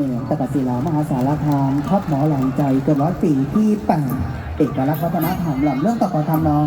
มืองตะกศิลามหาสารคามท็อปหมอหลังใจเกินร้อยปีที่แปดเอกลักษณ์วัฒนธรรมหล่ำเรื่องต่อการทำนอง